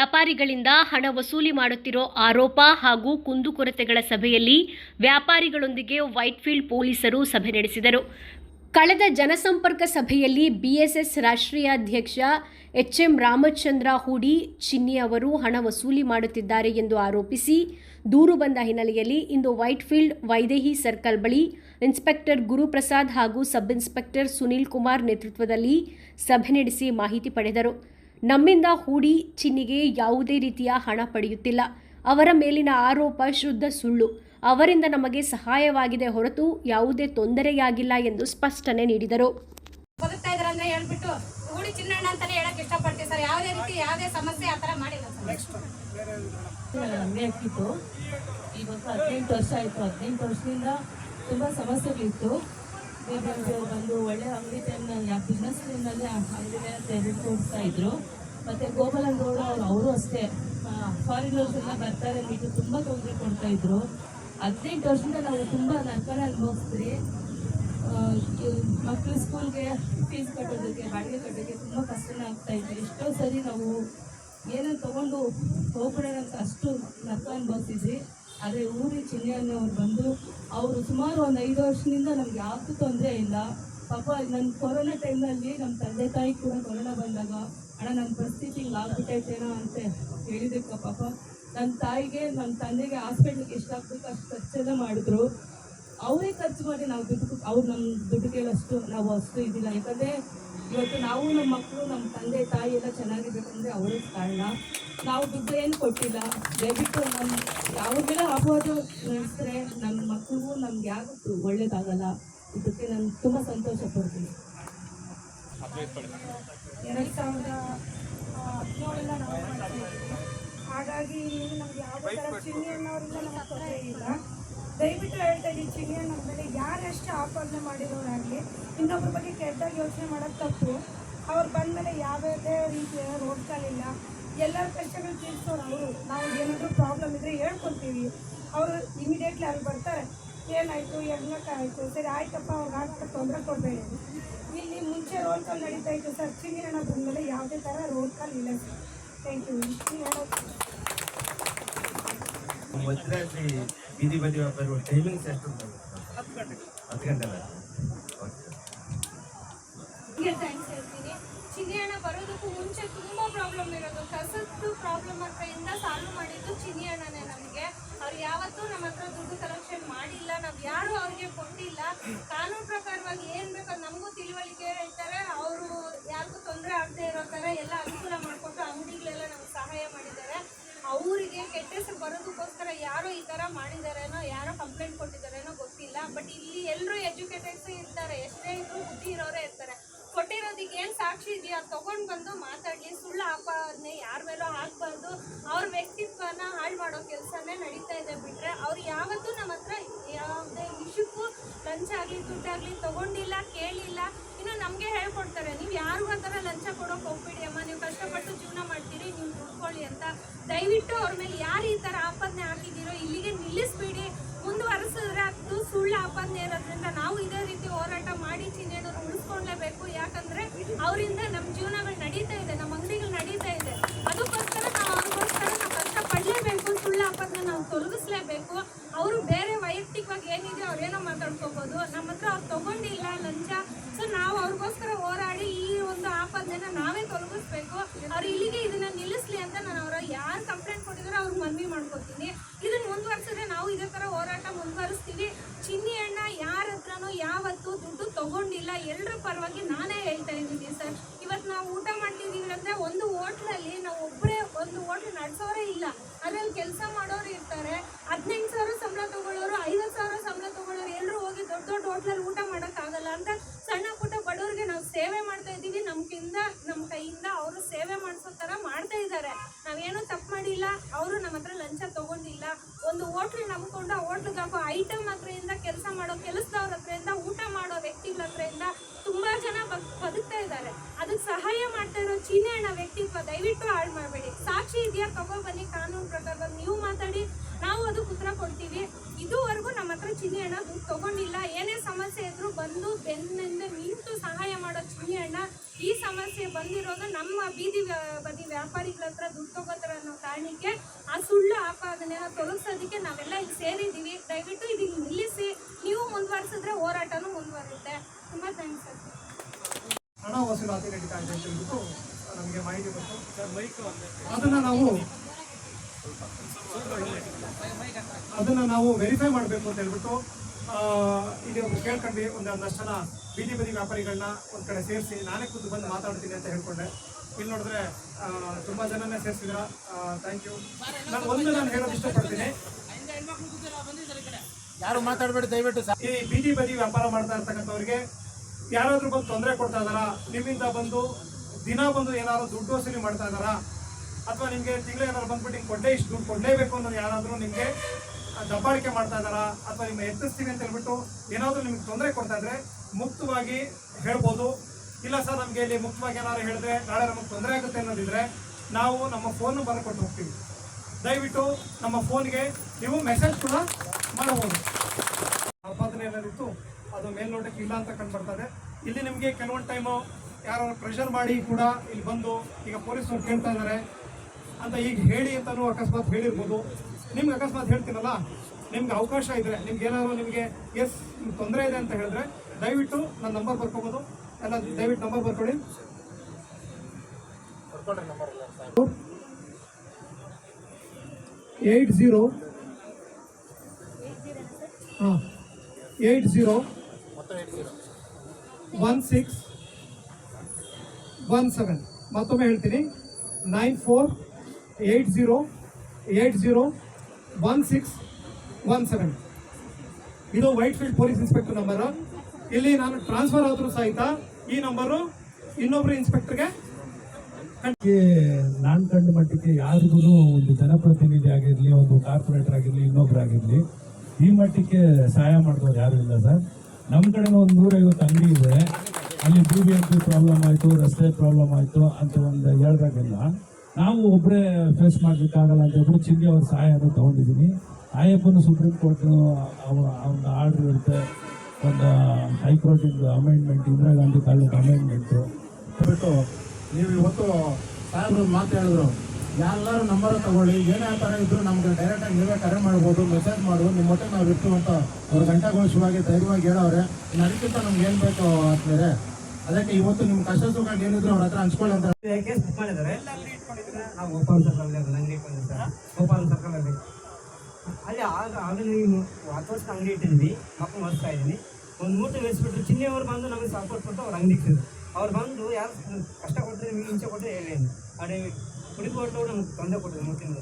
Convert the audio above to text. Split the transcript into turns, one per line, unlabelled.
ವ್ಯಾಪಾರಿಗಳಿಂದ ಹಣ ವಸೂಲಿ ಮಾಡುತ್ತಿರೋ ಆರೋಪ ಹಾಗೂ ಕುಂದುಕೊರತೆಗಳ ಸಭೆಯಲ್ಲಿ ವ್ಯಾಪಾರಿಗಳೊಂದಿಗೆ ವೈಟ್ಫೀಲ್ಡ್ ಪೊಲೀಸರು ಸಭೆ ನಡೆಸಿದರು. ಕಳೆದ ಜನಸಂಪರ್ಕ ಸಭೆಯಲ್ಲಿ ಬಿಎಸ್ಎಸ್ ರಾಷ್ಟ್ರೀಯ ಅಧ್ಯಕ್ಷ ಎಚ್ಎಂ ರಾಮಚಂದ್ರ ಹೂಡಿ, ಚಿನ್ನಿ ಅವರು ಹಣ ವಸೂಲಿ ಮಾಡುತ್ತಿದ್ದಾರೆ ಎಂದು ಆರೋಪಿಸಿ ದೂರು ಬಂದ ಹಿನ್ನೆಲೆಯಲ್ಲಿ ಇಂದು ವೈಟ್ಫೀಲ್ಡ್ ವೈದೇಹಿ ಸರ್ಕಲ್ ಬಳಿ ಇನ್ಸ್ಪೆಕ್ಟರ್ ಗುರುಪ್ರಸಾದ್ ಹಾಗೂ ಸಬ್ ಇನ್ಸ್ಪೆಕ್ಟರ್ ಸುನೀಲ್ ಕುಮಾರ್ ನೇತೃತ್ವದಲ್ಲಿ ಸಭೆ ನಡೆಸಿ ಮಾಹಿತಿ ಪಡೆದರು. ನಮ್ಮಿಂದ ಹೂಡಿ ಚಿನ್ನಿಗೆ ಯಾವುದೇ ರೀತಿಯ ಹಣ ಪಡೆಯುತ್ತಿಲ್ಲ. ಅವರ ಮೇಲಿನ ಆರೋಪ ಶುದ್ಧ ಸುಳ್ಳು. ಅವರಿಂದ ನಮಗೆ ಸಹಾಯವಾಗಿದೆ ಹೊರತು ಯಾವುದೇ ತೊಂದರೆಯಾಗಿಲ್ಲ ಎಂದು ಸ್ಪಷ್ಟನೆ ನೀಡಿದರು.
ಹೇಳ್ಬಿಟ್ಟು ಹೂಡಿ ಚಿನ್ನಣ್ಣ ಅಂತಾನೆ ಹೇಳಕ್ ಇಷ್ಟಪಡ್ತೀವಿ ಸರ್. ಯಾವುದೇ ರೀತಿ ಯಾವುದೇ ಸಮಸ್ಯೆ ಆ ಥರ ಮಾಡಿಲ್ಲ ಸರ್.
ಅಂಗಡಿ ಹಾಕಿತ್ತು ಇವತ್ತು ಹದಿನೆಂಟು ವರ್ಷ ಆಯಿತು. ಹದಿನೆಂಟು ವರ್ಷದಿಂದ ತುಂಬ ಸಮಸ್ಯೆಗಳಿತ್ತು. ಬೇರೆ ಬಂದು ಒಳ್ಳೆ ಅಂಗಡಿ ಟೈಮ್ನಲ್ಲಿ ಆ ಬಿಸ್ನೆಸ್ ಟೈಮ್ನಲ್ಲಿ ಅಂಗಡಿನ ತೆರೆದು ಕೊಡ್ತಾ ಇದ್ರು. ಮತ್ತು ಗೋಪಾಲನ್ ಗೌಡ ಅವರು ಅವರು ಅಷ್ಟೇ. ಫಾರಿನರ್ಸ್ ಎಲ್ಲ ಬರ್ತಾರೆ ಅಂದ್ಬಿಟ್ಟು ತುಂಬ ತೊಂದರೆ ಕೊಡ್ತಾ ಇದ್ರು. ಹದಿನೆಂಟು ವರ್ಷದಿಂದ ನಾವು ತುಂಬ ನರ್ಕನ ಅನುಭವಿಸ್ತೀರಿ. ಮಕ್ಕಳು ಸ್ಕೂಲ್ಗೆ ಫೀಸ್ ಕಟ್ಟೋದಕ್ಕೆ, ಬಾಡಿಗೆ ಕಟ್ಟೋದಕ್ಕೆ ತುಂಬ ಕಷ್ಟನೇ ಆಗ್ತಾ ಇತ್ತು ಎಷ್ಟೋ ಸರಿ ನಾವು ಏನೋ ತಗೊಂಡು ಹೋಗ್ಬಿಡೋಣ ಅಂತ ಅಷ್ಟು ನರ್ಕ ಅನುಭವಿಸಿದ್ವಿ. ಆದರೆ ಊರಿ ಅವ್ರು ಬಂದು, ಅವರು ಸುಮಾರು ಒಂದು ಐದು ವರ್ಷದಿಂದ ನಮ್ಗೆ ಯಾವುದು ತೊಂದರೆ ಇಲ್ಲ. ಪಾಪ ನನ್ನ ಕೊರೋನಾ ಟೈಮ್ನಲ್ಲಿ ನಮ್ಮ ತಂದೆ ತಾಯಿ ಕೂಡ ಕೊರೋನಾ ಬಂದಾಗ, ಅಣ್ಣ ನನ್ನ ಪರಿಸ್ಥಿತಿ ಹಿಂಗೆ ಆಗ್ಬಿಟ್ಟೈತೇನೋ ಅಂತ ಹೇಳಿದಕ್ಕ ಪಾಪ. ನನ್ನ ತಾಯಿಗೆ ನನ್ನ ತಂದೆಗೆ ಹಾಸ್ಪಿಟ್ಲಿಗೆ ಆಗ್ಬೇಕು ಅಷ್ಟು ಖರ್ಚೆಲ್ಲ ಮಾಡಿದ್ರು. ಅವರೇ ಖರ್ಚು ಮಾಡಿ ನಾವು ದುಡ್ಡು ಅವ್ರು ನಮ್ಮ ದುಡ್ಡು ಕೇಳೋಷ್ಟು ನಾವು ಅಷ್ಟು ಇದಿಲ್ಲ. ಯಾಕಂದರೆ ಇವತ್ತು ನಾವು ನಮ್ಮ ಮಕ್ಕಳು ನಮ್ಮ ತಂದೆ, ತಾಯಿ ಎಲ್ಲ ಚೆನ್ನಾಗಿರ್ಬೇಕಂದ್ರೆ ಅವರೇ ಕಾರಣ. ನಾವು ದುಡ್ಡು ಏನು ಕೊಟ್ಟಿಲ್ಲ. ದಯವಿಟ್ಟು ನಮ್ಮ ಯಾವ ಮೇಲೆ ಆಗುವುದು ನಡೆಸಿದ್ರೆ ನಮ್ಮ ಮಕ್ಕಳಿಗೂ ನಮ್ಗೆ ಯಾವತ್ತು ಒಳ್ಳೇದಾಗಲ್ಲ. ಇದಕ್ಕೆ ನಾನು ತುಂಬ ಸಂತೋಷ ಪಡ್ತೀನಿ
ಎರಡು ಸಾವಿರದ ಹದಿನೇಳರಿಂದ ನಾವು ಹಾಗಾಗಿ ನಮ್ಗೆ ಯಾವ ಥರ ಚಿನ್ನಿಯಣ್ಣವರಿಂದ ನಮಗೆ ತೊಂದರೆ ಇಲ್ಲ. ದಯವಿಟ್ಟು ಹೇಳ್ತಾ ಇದ್ದೀನಿ ಚಿನ್ನಿ ನಮ್ಮ ಮೇಲೆ ಯಾರೆಷ್ಟು ಆಪಾದನೆ ಮಾಡಿರೋರಾಗಲಿ ಇನ್ನೊಬ್ಬರ ಬಗ್ಗೆ ಕೆಟ್ಟದಾಗಿ ಯೋಚನೆ ಮಾಡೋದು ತಪ್ಪು. ಅವ್ರು ಬಂದಮೇಲೆ ಯಾವುದೇ ರೀತಿಯ ರೋಡ್ ಕಾಲಿಲ್ಲ ಎಲ್ಲರ ಕಷ್ಟಗಳು ತೀರಿಸೋರು ಅವರು. ನಾವು ಏನಾದರೂ ಪ್ರಾಬ್ಲಮ್ ಇದ್ದರೆ ಹೇಳ್ಕೊತೀವಿ ಅವರು ಇಮಿಡಿಯೇಟ್ಲಿ ಅಲ್ಲಿ ಬರ್ತಾರೆ. ಏನಾಯಿತು ಆಯಿತು ಸರಿ ಆಯ್ತಪ್ಪ ಅವ್ರಿಗೆ ಆಗ್ತಾ ತೊಂದರೆ ಕೊಡಬೇಡಿ ಇಲ್ಲಿ ಮುಂಚೆ ರೋಲ್ ಕಾಲ್ ನಡೀತಾ ಇತ್ತು ಸರ್. ಚಿಂಗಿರಣ ಬಂದಮೇಲೆ ಯಾವುದೇ ಥರ ರೋಲ್ ಕಾಲ್ ಇಲ್ಲ ಸರ್. ಥ್ಯಾಂಕ್ ಯು
ಮಧ್ಯರಾತ್ರಿ ಬೀದಿ ಬದಿ ಬರುವ ಟೈಮಿಂಗ್ಸ್ ಎಷ್ಟು ಹತ್ತು ಗಂಟೆ. ಹತ್ತು ಗಂಟೆ
ಹೀಗೆ ಥ್ಯಾಂಕ್ಸ್ ಹೇಳ್ತೀನಿ. ಚಿನ್ನಿ ಹಣ ಬರೋದಕ್ಕೂ ಮುಂಚೆ ತುಂಬ ಪ್ರಾಬ್ಲಮ್ ಇರೋದು. ಕಸದ್ದು ಪ್ರಾಬ್ಲಮ್ ಹತ್ರ ಇಂದ ಸಾಲ್ವ್ ಮಾಡಿದ್ದು ಚಿನ್ನಿಯಣ್ಣನೇ ನಮಗೆ. ಅವ್ರು ಯಾವತ್ತೂ ನಮ್ಮ ಹತ್ರ ದುಡ್ಡು ಕಲೆಕ್ಷನ್ ಮಾಡಿಲ್ಲ, ನಾವು ಯಾರು ಅವ್ರಿಗೆ ಕೊಟ್ಟಿಲ್ಲ. ಕಾನೂನು ಪ್ರಕಾರವಾಗಿ ಏನು ಬೇಕೋ ನಮಗೂ ತಿಳುವಳಿಕೆ ಹೇಳ್ತಾರೆ. ಅವರು ಯಾರಿಗೂ ತೊಂದರೆ ಆಗದೆ ಇರೋ ಥರ ಎಲ್ಲ ಅನುಕೂಲ ಮಾಡಿಕೊಟ್ಟು ಅಂಗಡಿಗಳೆಲ್ಲ ನಮ್ಗೆ ಸಹಾಯ ಮಾಡಿದ್ದಾರೆ. ಅವರಿಗೆ ಕೆಟ್ಟ ಹೆಸರು ಬರೋದಕ್ಕೋಸ್ಕರ ಯಾರೋ ಈ ಥರ ಮಾಡಿದಾರೇನೋ, ಯಾರೋ ಕಂಪ್ಲೇಂಟ್ ಕೊಟ್ಟಿದ್ದಾರೇನೋ ಗೊತ್ತಿಲ್ಲ. ಬಟ್ ಇಲ್ಲಿ ಎಲ್ಲರೂ ಎಜುಕೇಟೆಡ್ಸ್ ಇರ್ತಾರೆ. ಎಷ್ಟೇ ಇದ್ರು ಬುದ್ಧಿ ಇರೋರೇ ಇರ್ತಾರೆ. ಕೊಟ್ಟಿರೋದಕ್ಕೆ ಏನು ಸಾಕ್ಷಿ ಇದೆಯಾ? ತೊಗೊಂಡು ಬಂದು ಮಾತಾಡಲಿ. ಸುಳ್ಳು ಆಪಾದನೆ, ಯಾರ ಮೇಲೂ ಹಾಕ್ಬಾರ್ದು. ಅವ್ರ ವ್ಯಕ್ತಿತ್ವನ ಹಾಳು ಮಾಡೋ ಕೆಲಸನೇ ನಡೀತಾ ಇದೆ ಬಿಟ್ಟರೆ ಅವ್ರು ಯಾವತ್ತೂ ನಮ್ಮ ಹತ್ರ ಯಾವುದೇ ವಿಷಯಕ್ಕೂ ಲಂಚ ಆಗಲಿ ದುಡ್ಡಾಗಲಿ ತಗೊಂಡಿಲ್ಲ, ಕೇಳಿಲ್ಲ. ಇನ್ನು ನಮಗೆ ಹೇಳ್ಕೊಡ್ತಾರೆ, ನೀವು ಯಾರು ಆ ಲಂಚ ಕೊಡೋಕೆ ಹೋಗ್ಬಿಡಿ ಅಮ್ಮ. ನೀವು ಕಷ್ಟಪಟ್ಟು ಜೀವನ ಮಾಡ್ತೀರಿ, ನೀವು ದುಡ್ಕೊಳ್ಳಿ ಅಂತ. ದಯವಿಟ್ಟು ಅವ್ರ ಮೇಲೆ ಯಾರು ಈ ಥರ ಆಪಾದನೆ ಹಾಕಿದ್ದೀರೋ, ಇಲ್ಲಿಗೆ ನಿಲ್ಲಿಸ್ಬಿಡಿ. ಮುಂದುವರೆಸಿದ್ರೆ ಅದು ಸುಳ್ಳು ಆಪಾದನೆ ಇರೋದ್ರಿಂದ ನಾವು ಇದೇ ರೀತಿ ಹೋರಾಟ ಮಾಡಿ ಚಿಹ್ನೆಯನ್ನು ಉಳಿಸ್ಕೊಳ್ಳೇಬೇಕು ಯಾಕಂದ್ರೆ ಅವರಿಂದ ನಮ್ಮ ಜೀವನಗಳು ನಡೀತಾ ಇದೆ ನಮ್ಮ ಅಂಗಡಿಗಳು ನಡೀತಾ ಇದೆ. ಅದಕ್ಕೋಸ್ಕರ ನಾವು ಅವ್ರಿಗೋಸ್ಕರ ನಾವು ಕಷ್ಟ ಪಡಲೇಬೇಕು ಸುಳ್ಳು ಆಪತ್ನ ನಾವು ತೊಲಗಿಸ್ಲೇಬೇಕು. ಅವರು ಬೇರೆ ವೈಯಕ್ತಿಕವಾಗಿ ಏನಿದೆ ಅವ್ರೇನೋ ಮಾತಾಡ್ಕೋಬೋದು. ನಮ್ಮ ಹತ್ರ ಅವ್ರು ತಗೊಂಡಿಲ್ಲ ಲಂಚ ಸೊ ನಾವು ಅವ್ರಿಗೋಸ್ಕರ ಹೋರಾಡಿ ಈ ಒಂದು ಆಪಾದನೆನ ನಾವೇ ತೊಲಗಿಸ್ಬೇಕು ಅವ್ರು ಇಲ್ಲಿಗೆ ಇದನ್ನ ನಿಲ್ಲಿಸ್ಲಿ ಅಂತ ನಾನು ಅವರ ಯಾರು ಕಂಪ್ಲೇಂಟ್ ಕೊಟ್ಟಿದಾರೋ ಅವ್ರಿಗೆ ಮನವಿ ಮಾಡ್ಕೊತೀನಿ ಇದನ್ನ ಮುಂದುವರ್ಸಿದ್ರೆ ನಾವು ಇದೇ ಥರ ಹೋರಾಟ ಮುಂದುವರಿಸ್ತೀವಿ ಚಿನ್ನಿ ಅಣ್ಣ ಯಾರ ಹತ್ರನೂ ಯಾವತ್ತೂ ದುಡ್ಡು ತಗೊಂಡಿಲ್ಲ ಎಲ್ಲರ ಪರವಾಗಿ ನಾನೇ ಹೇಳ್ತಾ ಇದ್ದೀನಿ ಸರ್ ಇವತ್ತು ನಾವು ಊಟ ಮಾಡ್ತಿದ್ದೀವಿ ಅಂದರೆ ಒಂದು ಹೋಟ್ಲಲ್ಲಿ ನಾವು ಒಬ್ಬರೇ ಒಂದು ಹೋಟ್ಲ್ ನಡೆಸೋರೇ ಇಲ್ಲ ಅದ್ರಲ್ಲಿ ಕೆಲಸ ಮಾಡೋರು ಇರ್ತಾರೆ ಹದಿನೆಂಟು ಸಾವಿರ ಸಂಬಳ ತಗೊಳ್ಳೋರು ಐವತ್ತು ಸಾವಿರ ಸಂಬಳ ತಗೊಳ್ಳೋರು ಎಲ್ಲರೂ ಹೋಗಿ ದೊಡ್ಡ ದೊಡ್ಡ ಹೋಟ್ಲಲ್ಲಿ ಊಟ ಮಾಡೋಕ್ಕಾಗಲ್ಲ ಅಂತ ಸಣ್ಣ ಪುಟ್ಟ ಬಡವರಿಗೆ ನಾವು ಸೇವೆ ಮಾಡ್ತಾ ಇದ್ದೀವಿ. ನಮ್ಗಿಂದ ನಮ್ಮ ಕೈಯಿಂದ ಅವರು ಸೇವೆ ಮಾಡಿಸೋ ಥರ ಮಾಡ್ತಾ ಇದ್ದಾರೆ. ನಾವೇನೂ ತಪ್ಪು ಮಾಡಿಲ್ಲ. ಅವರು ನಮ್ಮ ಹತ್ರ ಲಂಚ ತಗೊಂಡಿಲ್ಲ. ಒಂದು ಹೋಟ್ಲ್ ನಂಬ್ಕೊಂಡು ಆ ಹೋಟ್ಲಿಗೆ ಹಾಕೋ ಐಟಮ್ ಹತ್ರದಿಂದ ಕೆಲಸ ಮಾಡೋ, ಕೆಲಸದವ್ರ ಹತ್ರದಿಂದ ಊಟ ಮಾಡೋ ವ್ಯಕ್ತಿಗಳ ಹತ್ರದಿಂದ ತುಂಬಾ ಜನ ಬದ್ ಬದುಕ್ತಾ ಇದ್ದಾರೆ. ಅದಕ್ಕೆ ಸಹಾಯ ಮಾಡ್ತಾ ಇರೋ ಚೀನೆ ಅಣ್ಣ ವ್ಯಕ್ತಿತ್ವ ದಯವಿಟ್ಟು ಹಾಳು ಮಾಡಬೇಡಿ. ಸಾಕ್ಷಿ ಇದೆಯಾ? ತಗೋ ಬನ್ನಿ ಕಾನೂನು ಪ್ರಕಾರವಾಗಿ ನೀವು ಮಾತಾಡಿ. ನಾವು ಅದಕ್ಕೆ ಉತ್ತರ ಕೊಡ್ತೀವಿ. ಇದುವರೆಗೂ ನಮ್ಮ ಹತ್ರ ಚೀನೆ ಅಣ್ಣ ದುಡ್ಡು ತಗೊಂಡಿಲ್ಲ. ಏನೇ ಸಮಸ್ಯೆ ಇದ್ರೂ ಬಂದು ಬೆನ್ನಿಂದ ನಿಂತು ಸಹಾಯ ಮಾಡೋ ಚಿನ್ನಿ ಅಣ್ಣ ಈ ಸಮಸ್ಯೆ ಬಂದಿರೋದು ನಮ್ಮ ಬೀದಿ ಬದಿ ವ್ಯಾಪಾರಿಗಳ ಹತ್ರ ದುಡ್ಡು ತಗೋತಾರ ಅನ್ನೋ ಕಾರಣಕ್ಕೆ ಆ ಸುಳ್ಳು ಆಪಾದನೆನ ತೊಲಗಿಸೋದಕ್ಕೆ ನಾವೆಲ್ಲ ಇಲ್ಲಿ ಸೇರಿದ್ದೀವಿ. ದಯವಿಟ್ಟು ಇದನ್ನ ನಿಲ್ಲಿಸಿ. ನೀವು ಮುಂದುವರಿಸಿದ್ರೆ ಹೋರಾಟನೂ ಮುಂದುವರಿಯುತ್ತೆ. ತುಂಬ ಥ್ಯಾಂಕ್ಸ್ ಸರ್.
ಹಣ ವಸೂಲಾತಿ ನಡೀತಾ ಇದೆ ಅಂತ ನಮಗೆ ಮಾಹಿತಿ ಬಂತು ಅದನ್ನ ನಾವು ಅದನ್ನು ನಾವು ವೆರಿಫೈ ಮಾಡಬೇಕು ಅಂತ ಹೇಳ್ಬಿಟ್ಟು ಇಲ್ಲಿ ಒಂದು ಕೇಳ್ಕೊಂಡ್ವಿ ಒಂದು ಒಂದಷ್ಟು ಜನ ಬೀದಿ ಬದಿ ವ್ಯಾಪಾರಿಗಳನ್ನ ಒಂದು ಕಡೆ ಸೇರಿಸಿ ನಾನೇ ಖುದ್ದು ಬಂದು ಮಾತಾಡ್ತೀನಿ ಅಂತ ಹೇಳ್ಕೊಂಡೆ. ಇಲ್ಲಿ ನೋಡಿದ್ರೆ ತುಂಬ ಜನನೇ ಸೇರಿಸಿದ್ರ. ಥ್ಯಾಂಕ್ ಯು ನಾನು ಒಂದು ನಾನು ಹೇಳೋದು ಇಷ್ಟಪಡ್ತೀನಿ.
ಯಾರು ಮಾತಾಡಬೇಡಿ ದಯವಿಟ್ಟು ಸರ್
ಈ ಬೀದಿ ಬದಿ ವ್ಯಾಪಾರ ಮಾಡ್ತಾ ಇರ್ತಕ್ಕಂಥವ್ರಿಗೆ ಯಾರಾದ್ರೂ ಬಂದು ತೊಂದರೆ ಕೊಡ್ತಾ ಇದಾರಾ ನಿಮ್ಮಿಂದ ಬಂದು ದಿನ ಬಂದು ಏನಾದ್ರು ದುಡ್ಡು ವಸೂಲಿ ಮಾಡ್ತಾ ಇದ್ದಾರಾ ಅಥವಾ ನಿಮಗೆ ತಿಂಗಳು ಏನಾದ್ರು ಬಂದ್ಬಿಟ್ಟು ಹಿಂಗೆ ಕೊಡ್ಲೇ ಇಷ್ಟು ದುಡ್ಡು ಕೊಡ್ಲೇಬೇಕು ಅನ್ನೋದು ಯಾರಾದರೂ ನಿಮ್ಗೆ ದಬ್ಬಾಳಿಕೆ ಮಾಡ್ತಾ ಇದ್ದಾರಾ ಅಥವಾ ನಿಮ್ಮ ಎತ್ತಿಸ್ತೀವಿ ಅಂತ ಹೇಳ್ಬಿಟ್ಟು ಏನಾದರೂ ನಿಮ್ಗೆ ತೊಂದರೆ ಕೊಡ್ತಾ ಇದ್ರೆ ಮುಕ್ತವಾಗಿ ಹೇಳ್ಬೋದು. ಇಲ್ಲ ಸರ್, ನಮಗೆ ಇಲ್ಲಿ ಮುಕ್ತವಾಗಿ ಏನಾದ್ರು ಹೇಳಿದ್ರೆ ನಾಳೆ ನಮಗೆ ತೊಂದರೆ ಆಗುತ್ತೆ ಅನ್ನೋದಿದ್ರೆ ನಾವು ನಮ್ಮ ಫೋನ್ ನಂಬರ್ ಹೋಗ್ತೀವಿ. ದಯವಿಟ್ಟು ನಮ್ಮ ಫೋನ್ಗೆ ನೀವು ಮೆಸೇಜ್ ಕೂಡ ಮಾಡಬಹುದು. ಆಪಾದನೆ ಏನಾದಿತ್ತು ಅದು ಮೇಲ್ನೋಟಕ್ಕೆ ಇಲ್ಲ ಅಂತ ಕಂಡು ಬರ್ತದೆ ಇಲ್ಲಿ ನಿಮಗೆ ಕೆಲವೊಂದು ಟೈಮು ಯಾರು ಪ್ರೆಷರ್ ಮಾಡಿ ಕೂಡ ಇಲ್ಲಿ ಬಂದು ಈಗ ಪೊಲೀಸರು ಕೇಳ್ತಾ ಇದ್ದಾರೆ ಅಂತ ಈಗ ಹೇಳಿ ಅಂತಲೂ ಅಕಸ್ಮಾತ್ ಹೇಳಿರ್ಬೋದು. ನಿಮ್ಗೆ ಅಕಸ್ಮಾತ್ ಹೇಳ್ತೀನಲ್ಲ ನಿಮ್ಗೆ ಅವಕಾಶ ಇದ್ರೆ ನಿಮ್ಗೆ ಏನಾದರೂ ನಿಮಗೆ ಎಸ್ ನಿಮ್ಗೆ ತೊಂದರೆ ಇದೆ ಅಂತ ಹೇಳಿದ್ರೆ ದಯವಿಟ್ಟು ನನ್ನ ನಂಬರ್ ಬರ್ಕೋಬೋದು. ಎಲ್ಲ ದಯವಿಟ್ಟು ನಂಬರ್ ಬರ್ಕೊಳ್ಳಿ. ಏಯ್ಟ್ ಝೀರೋ ಹಾಂ eight zero one six one seven. ಮತ್ತೊಮ್ಮೆ ಹೇಳ್ತೀನಿ. Nine four eight zero eight zero one six one seven ಇದು white field police inspector number ಇಲ್ಲಿ ನಾನು ಟ್ರಾನ್ಸ್ಫರ್ ಆದರೂ ಸಹಿತ ಈ ನಂಬರು ಇನ್ನೊಬ್ರು ಇನ್ಸ್ಪೆಕ್ಟರ್ಗೆ
ನಾನು ಕಂಡ ಮಟ್ಟಿಗೆ ಯಾರಿಗೂ ಒಂದು ಜನಪ್ರತಿನಿಧಿ ಆಗಿರಲಿ, ಒಂದು ಕಾರ್ಪೊರೇಟರ್ ಆಗಿರಲಿ ಇನ್ನೊಬ್ಬರಾಗಿರಲಿ ಈ ಮಟ್ಟಕ್ಕೆ ಸಹಾಯ ಮಾಡಿದವ್ರು ಯಾರು ಇಲ್ಲ ಸರ್. ನಮ್ಮ ಕಡೆ ಒಂದು ನೂರೈವತ್ತು ಅಂಗಡಿ ಇದೆ. ಅಲ್ಲಿ B B M P problem ಆಯಿತು, ರಸ್ತೆ ಪ್ರಾಬ್ಲಮ್ ಆಯಿತು ಅಂತ ಒಂದು ಹೇಳ್ದಾಗೆಲ್ಲ ನಾವು ಒಬ್ಬರೇ ಫೇಸ್ ಮಾಡಲಿಕ್ಕಾಗಲ್ಲ ಅಂತ ಹೇಳ್ಬಿಟ್ಟು ಚಿಂದಿ ಅವ್ರ ಸಹಾಯನ ತೊಗೊಂಡಿದ್ದೀನಿ. ಆಯಪ್ಪನ ಸುಪ್ರೀಂ ಕೋರ್ಟ್ ಒಂದು ಆರ್ಡರ್ ಇರುತ್ತೆ. ಒಂದು ಹೈಕೋರ್ಟಿಂದು ಅಮೆಂಡ್ಮೆಂಟ್ ಇಂದಿರಾ ಗಾಂಧಿ ಕಾಲದ ಅಮೆಂಡ್ಮೆಂಟು
ಬಿಟ್ಟು ನೀವು ಇವತ್ತು ಸಾಹೇಬ್ರು ಮಾತು ಹೇಳಿದ್ರು. ಎಲ್ಲರೂ ನಂಬರ್ ತಗೊಳ್ಳಿ, ಏನೇ ಥರ ಇದ್ರು ನಮ್ಗೆ ಡೈರೆಕ್ಟಾಗಿ ನೀವೇ ಕರೆ ಮಾಡ್ಬೋದು ಮೆಸೇಜ್ ಮಾಡ್ಬೋದು ನಿಮ್ಮ ಒಟ್ಟಿಗೆ ನಾವು ಇರ್ತೀವಿ ಅಂತ ಅವ್ರು ಗಂಟೆಗೋಶವಾಗಿ ಧೈರ್ಯವಾಗಿ ಹೇಳೋರೆ ಅದಕ್ಕಿಂತ ನಮ್ಗೆ ಏನು ಬೇಕು ಆದ್ಮೇಲೆ ಅದಕ್ಕೆ ಇವತ್ತು ನಿಮ್ಮ ಕಷ್ಟ ಸುಖ ಏನಿದ್ರು ಅವ್ರ ಹತ್ರ ಹಂಚ್ಕೊಳ್ಳಿ ಅಂತ.
ನಾವು ಗೋಪಾಲ್ ಸರ್ಕಲ್ ಅಂಗಡಿ ಇಟ್ಕೊಂಡಿದ್ದೆ ಗೋಪಾಲ್ ಸರ್ಕಲ್ ಅಲ್ಲಿ. ಅಲ್ಲಿ ಆಗ, ಆಗಲೇ ಹತ್ತು ಅಂಗಡಿ ಇಟ್ಟಿದ್ವಿ. ಮಕ್ಕಳು ಓದಿಸ್ತಾ ಇದ್ದೀನಿ ಒಂದು ಮೂಟೆ ಚಿನ್ನಿ ಚಿನ್ನಿಯವರು ಬಂದು ನಮಗೆ ಸಪೋರ್ಟ್ ಕೊಟ್ಟು ಅವ್ರು ಅಂಗಡಿ ಇಟ್ಟಿದ್ರು. ಅವ್ರು ಬಂದು ಯಾರು ಕಷ್ಟ ಕೊಟ್ಟರೆ ನಿಮಗೆ ಹಿಂಸೆ ಕೊಟ್ಟರೆ ಹೇಳಿ ಅದೇ ಕುಡಿಕೊಟ್ಟು ನಮ್ಗೆ ತೊಂದರೆ ಕೊಟ್ಟಿದ್ರು ಮೂತಿಂದ